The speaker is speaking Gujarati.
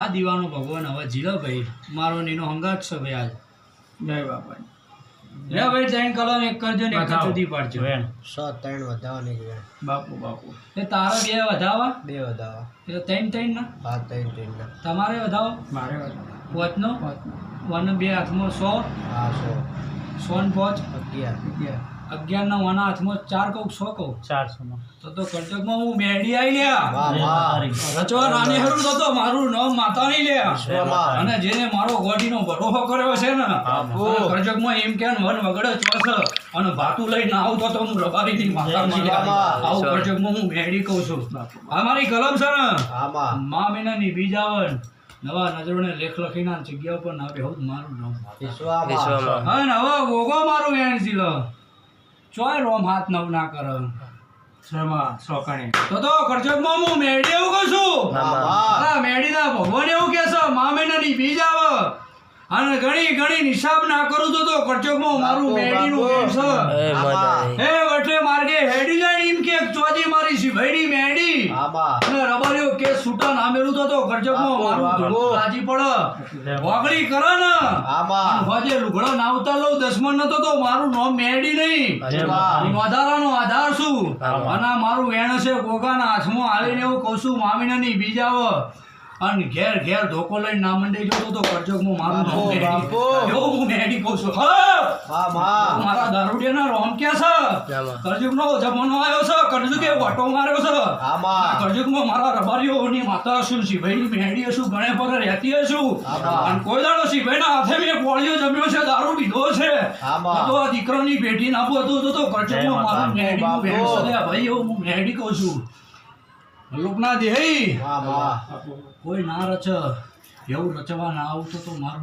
આ દીવાનો ભગવાન હવે જીલો ભાઈ મારો નીનો હંગાત છે ભાઈ આજ. જય બાપા લે ભાઈ જૈન કલમ એક કરજો ને એક જ બતાવો. સુધી પાડજો. સો ત્રણ વધાવાની છે બાપુ બાપુ. એ તારા બે વધાવા? બે વધાવા. એટલે ત્રણ ત્રણ ના? હા ત્રણ ત્રણ ના. તમારે વધાવો? મારે વાત પોચનો વન બે હાથમાં સો? હા સો. સો ને પોચ? અગિયાર. અગિયાર. ના વના હાથમાં ચાર કઉ સો કઉ ચારસોમાં. તો તો કરજકમાં હું મેડી આવી લ્યા. વાહ વાહ. રચવા નાની હરું તો તો મારું નામ માતા નહીં લ્યા. અને જેને મારો ગોડીનો ભરોસો કર્યો છે ને. અને એમ કે વન વગડે ચોસ અને ભાતું લઈને આવતો તો હું રબારીની માતાજી બાપા. આવું કરજકમાં હું મેડી કહું છું. આ મારી કલમ છે ને. મા. મહિનાની બીજ આવે ને નવા નજરોને લેખ લખી ના જગ્યા ઉપર ના બેહું મારું નામ હા નવા ગોગો મારું વેણ ছিল ચોય રોમ હાથ નવ ના કરે. શર્મા સોકણી. તો તો ખર્ચો મામુ મેડી એવું કહું છું. વાહ હા ભગવાન એવું કે છે મામે ની બીજ આવે. અને ઘણી ઘણી નિશાબ ના કરું તો તો કરચોકમાં મારું મેડી નું કેમ છે. એ હે વટે માર્ગે હેડી જાય એમ કે ચોજી મારી સિભાઈની મેડી આમાં અને નામેલું તો ગરજકમાં મારું. ધોળું રાજી પડે. વગડી કરો ને. હોજે લુગડો ના ઉતાર લઉં દસમન નતો તો મારું નોમ મેડી નહીં. વધારાનો આધાર શું? અને મારું વેણ છે કોકાના હાથમાં આવીને એવું કહું છું મામીને નહીં આવે. અને ઘેર ઘેર ધોકો લઈને ના મંડે જોતો તો કરજોકમાં મારું નામ બાપુ. બાપુ. હું મેડી કહું છું. હા! વાહ મારા દારૂડિયાના રોમ ક્યાં છે? કરજુકનો જમાનો આવ્યો છે કરજુકે વાટો માર્યો છે. આમાં કરજુકમાં મારા રબારીઓની માતા શું શિભાઈની મેડી શું ગણે પર રહેતી શું? અને કોઈ દાડો શિભાઈના હાથે મેં પોળીઓ જમ્યો છે દારૂ પીધો છે. તો આ દીકરાની પેટી નાખવું હતું તો તો કરજુકમાં મારું મેડી ભાઈ હું મેડી કહું છું. લોકના દેહી કોઈ ના રચ. એવું રચવા ના આવતું તો મારું